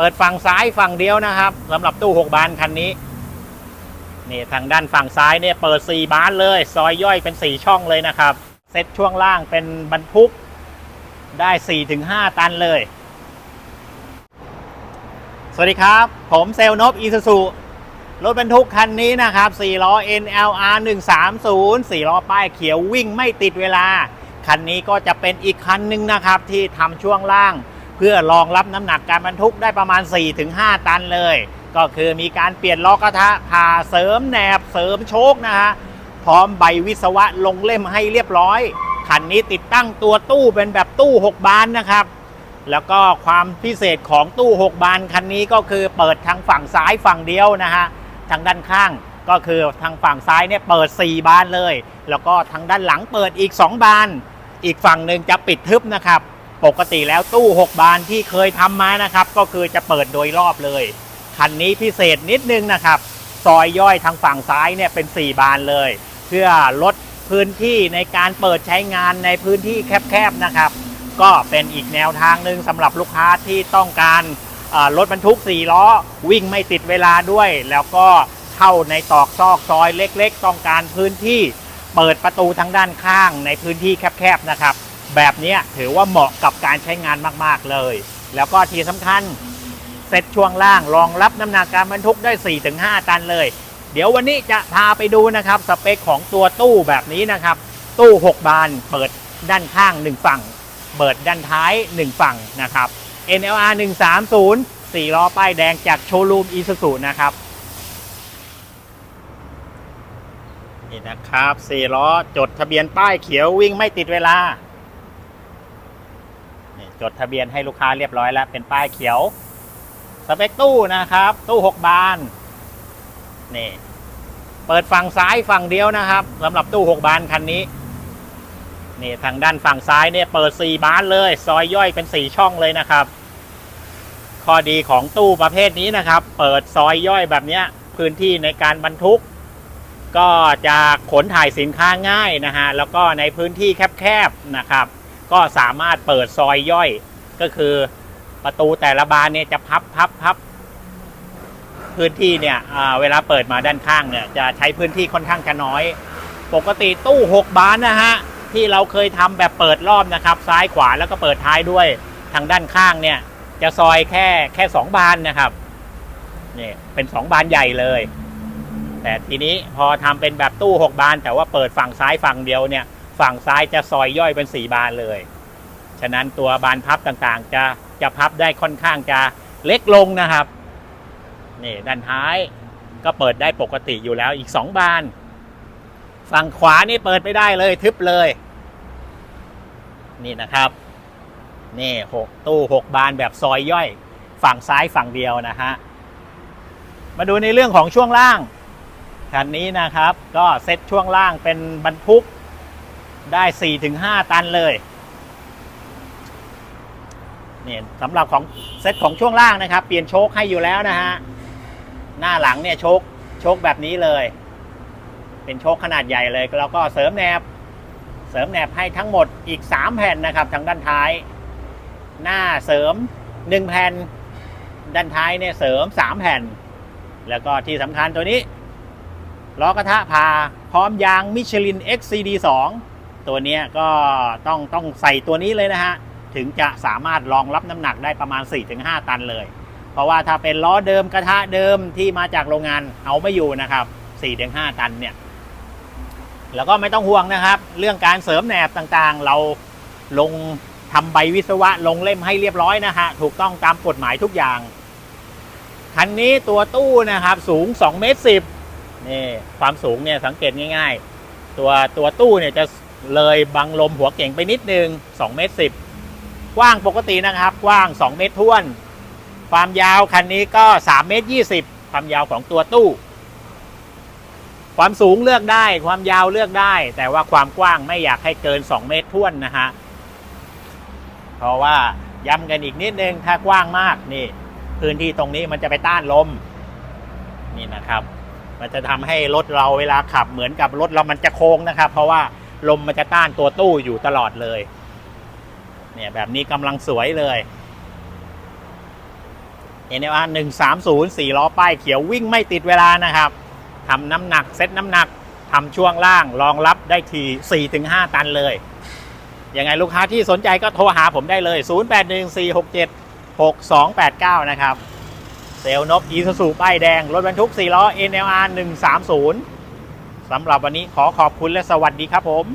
เปิดฝั่งซ้ายฝั่งเดียวนะครับสำหรับตู้ 6 บานคันนี้นี่ทางด้านฝั่งซ้ายเนี่ยเปิด 4 บานเลย ซอยย่อยเป็น 4 ช่องเลยนะครับ เซตช่วงล่างเป็นบรรทุกได้ 4-5 ตันเลย สวัสดีครับ ผมเซลนบอีซูซูรถบรรทุกคันนี้นะครับ4ล้อ NLR 130 4ล้อป้ายเขียววิ่งไม่ติดเวลา คันนี้ก็จะเป็นอีกคันหนึ่งนะครับที่ทำช่วงล่าง เพื่อรองรับน้ำหนักการบรรทุกได้ประมาณ 4-5 ตันเลย ก็คือมีการเปลี่ยนล้อกระทะผ่าเสริมแหนบเสริมโชคนะฮะพร้อมใบวิศวะลงเล่มให้เรียบร้อยคันนี้ติดตั้งตัวตู้เป็นแบบตู้ 6 บานนะครับ แล้วก็ความพิเศษของตู้ 6 บานคันนี้ก็คือเปิดทางฝั่งซ้ายฝั่งเดียวนะฮะทางด้านข้างก็คือทางฝั่งซ้ายเนี่ยเปิด 4 บานเลย แล้วก็ทางด้านหลังเปิดอีก 2 บาน อีกฝั่งหนึ่งจะปิดทึบนะครับ ปกติแล้วตู้ 6 บานที่เคยทำมานะครับ ก็คือจะเปิดโดยรอบเลย คันนี้พิเศษนิดนึงนะครับ ซอยย่อยทางฝั่งซ้ายเนี่ยเป็น 4 บานเลย เพื่อลดพื้นที่ในการเปิดใช้งานในพื้นที่แคบๆนะครับ ก็เป็นอีกแนวทางหนึ่งสำหรับลูกค้าที่ต้องการรถบรรทุก 4 ล้อ วิ่งไม่ติดเวลาด้วย แล้วก็เข้าในตอกซอกซอยเล็กๆ ต้องการพื้นที่ เปิดประตูทางด้านข้างในพื้นที่แคบๆนะครับ แบบนี้ถือว่าเหมาะกับการใช้งานมากๆเลย แล้วก็ที่สำคัญเซตช่วงล่างรองรับน้ำหนักการบรรทุกได้ 4-5 ตันเลย เดี๋ยววันนี้จะพาไปดูนะครับสเปคของตัวตู้แบบนี้นะครับ ตู้ 6 บานเปิดด้านข้าง 1 ฝั่ง เปิดด้านท้าย 1 ฝั่งนะครับ NLR 130 4ล้อป้ายแดงจากโชว์รูมอีซูซูนะครับนี่นะครับ4ล้อจดทะเบียนป้ายเขียววิ่งไม่ติดเวลา จดทะเบียนให้ลูกค้าเรียบร้อยแล้ว เป็นป้ายเขียว สเปคตู้นะครับ ตู้ 6 บาน นี่ เปิดฝั่งซ้ายฝั่งเดียวนะครับสำหรับตู้ 6 บานคันนี้ นี่ทางด้านฝั่งซ้ายเนี่ยเปิด 4 บานเลย ซอยย่อยเป็น 4 ช่องเลยนะครับ ข้อดีของตู้ประเภทนี้นะครับ เปิดซอยย่อยแบบนี้พื้นที่ในการบรรทุก ก็จะขนถ่ายสินค้าง่ายนะฮะแล้วก็ในพื้นที่แคบๆนะครับ ก็สามารถเปิดซอยย่อยก็คือประตูแต่ละบานเนี่ยจะพับพับพับพื้นที่เนี่ยเวลาเปิดมาด้านข้างเนี่ยจะใช้พื้นที่ค่อนข้างจะน้อย ปกติตู้ 6 บานนะฮะที่เราเคยทำแบบเปิดรอบนะครับ ซ้ายขวาแล้วก็เปิดท้ายด้วยทางด้านข้างเนี่ยจะซอยแค่แค่ 2 บานนะครับนี่เป็น 2 บานใหญ่เลย แต่ทีนี้พอทำเป็นแบบตู้ 6 บาน แต่ว่าเปิดฝั่งซ้ายฝั่งเดียวเนี่ย ฝั่งซ้ายจะซอยย่อยเป็น 4 บานเลย ฉะนั้นตัวบานพับต่างๆ จะจะพับได้ค่อนข้างจะเล็กลงนะครับ นี่ด้านท้ายก็เปิดได้ปกติอยู่แล้วอีก 2 บาน ฝั่งขวานี่เปิดไม่ได้เลยทึบเลย นี่นะครับนี่หกตู้หกบานแบบซอยย่อย ฝั่งซ้ายฝั่งเดียวนะฮะ มาดูในเรื่องของช่วงล่างคันนี้นะครับ ก็เซ็ตช่วงล่างเป็นบรรทุก ได้4-5ตันเลยนี่สำหรับของเซตของช่วงล่างนะครับ เปลี่ยนโชคให้อยู่แล้วนะฮะ หน้าหลังเนี่ยโชคโชคแบบนี้เลย เป็นโชคขนาดใหญ่เลย แล้วก็เสริมแหนบ เสริมแหนบให้ทั้งหมดอีก 3 แผ่นนะครับทางด้านท้าย หน้าเสริม 1 แผ่น ด้านท้ายเนี่ยเสริม 3 แผ่น แล้วก็ที่สำคัญตัวนี้ล้อกระทะพาพร้อมยางมิชลิน XCD 2 ตัวนี้ก็ต้องต้องใส่ตัวนี้เลยนะฮะ ถึงจะสามารถรองรับน้ำหนักได้ประมาณ 4-5 ตันเลย เพราะว่าถ้าเป็นล้อเดิมกระทะเดิมที่มาจากโรงงานเอาไม่อยู่นะครับ 4-5 ตันเนี่ย แล้วก็ไม่ต้องห่วงนะครับ เรื่องการเสริมแหนบต่างๆ เราลงทำใบวิศวะลงเล่มให้เรียบร้อยนะฮะ ถูกต้องตามกฎหมายทุกอย่างคันนี้ตัวตู้นะครับสูง2เมตร10นี่ความสูงเนี่ยสังเกตง่าย ๆ ตัวตัวตู้เนี่ยจะ เลยบังลมหัวเก่งไปนิดนึง2เมตร10กว้างปกตินะครับ กว้าง 2 เมตรท้วน ความยาวคันนี้ก็ 3 เมตร 20 ความยาวของตัวตู้ ความสูงเลือกได้ ความยาวเลือกได้ แต่ว่าความกว้างไม่อยากให้เกิน 2 เมตรท้วนนะฮะ เพราะว่าย้ำกันอีกนิดนึง ถ้ากว้างมากนี่ พื้นที่ตรงนี้มันจะไปต้านลม นี่นะครับ มันจะทำให้รถเราเวลาขับเหมือนกับรถเรามันจะโค้งนะครับ เพราะว่า ลมมันจะต้านตัวตู้อยู่ตลอดเลย เนี่ยแบบนี้กำลังสวยเลย NLR 130 4ล้อป้ายเขียววิ่งไม่ติดเวลานะครับทำน้ำหนักเซตน้ำหนักทำช่วงล่างรองรับได้ที4-5 ตันเลย ยังไงลูกค้าที่สนใจก็โทรหาผมได้เลย 0814676289 นะครับ เซลลนบอีซูซูป้ายแดง รถบรรทุก 4 ล้อ NLR 130 สำหรับวันนี้ขอขอบคุณและสวัสดีครับผม